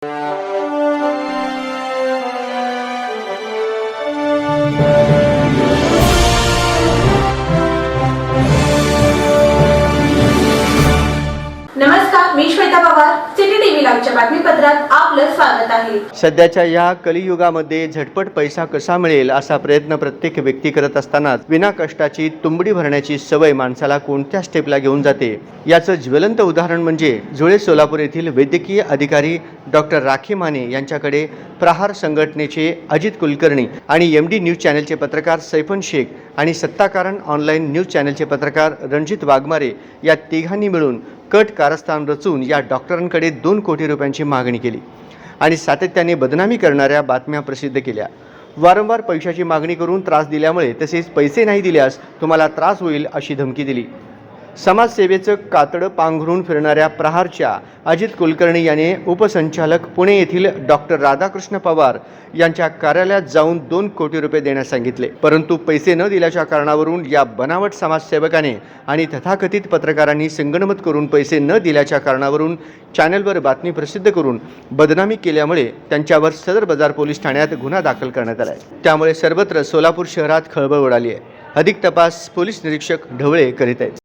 Música नमस्कार मी Shweta Pawar city TV लाईव्हच्या बातमीपत्रात आपलं स्वागत आहे. सध्याच्या या कलियुगामध्ये झटपट पैसा कसा मिळेल असा प्रयत्न प्रत्येक व्यक्ती करत असतानाच विना कष्टाची तुंबडी भरण्याची सवय माणसाला कोणत्या स्टेपला घेऊन जाते? याचं ज्वलंत उदाहरण म्हणजे जुळे सोलापूर येथील वैद्यकीय अधिकारी डॉक्टर राखी माने यांच्याकडे प्रहार संघटनेचे अजित कुलकर्णी आणि एम डी न्यूज चॅनलचे पत्रकार सैफन शेख आणि सत्ताकारण ऑनलाईन न्यूज चॅनलचे पत्रकार रणजित वाघमारे या तिघांनी मिळून कट कारस्थान रचून या डॉक्टरांकडे दोन कोटी रुपयांची मागणी केली आणि सातत्याने बदनामी करणाऱ्या बातम्या प्रसिद्ध केल्या. वारंवार पैशाची मागणी करून त्रास दिल्यामुळे तसेच पैसे नाही दिल्यास तुम्हाला त्रास होईल अशी धमकी दिली. समाजसेवेचं कातडं पांघरून फिरणाऱ्या प्रहारच्या अजित कुलकर्णी याने उपसंचालक पुणे येथील डॉक्टर राधाकृष्ण पवार यांच्या कार्यालयात जाऊन दोन कोटी रुपये देण्यास सांगितले. परंतु पैसे न दिल्याच्या कारणावरून या बनावट समाजसेवकाने आणि तथाकथित पत्रकारांनी संगणमत करून पैसे न दिल्याच्या कारणावरून चॅनलवर बातमी प्रसिद्ध करून बदनामी केल्यामुळे त्यांच्यावर सदर बाजार पोलीस ठाण्यात गुन्हा दाखल करण्यात आला आहे त्यामुळे सर्वत्र सोलापूर शहरात खळबळ उडाली आहे. अधिक तपास पोलीस निरीक्षक ढवळे करीत आहेत.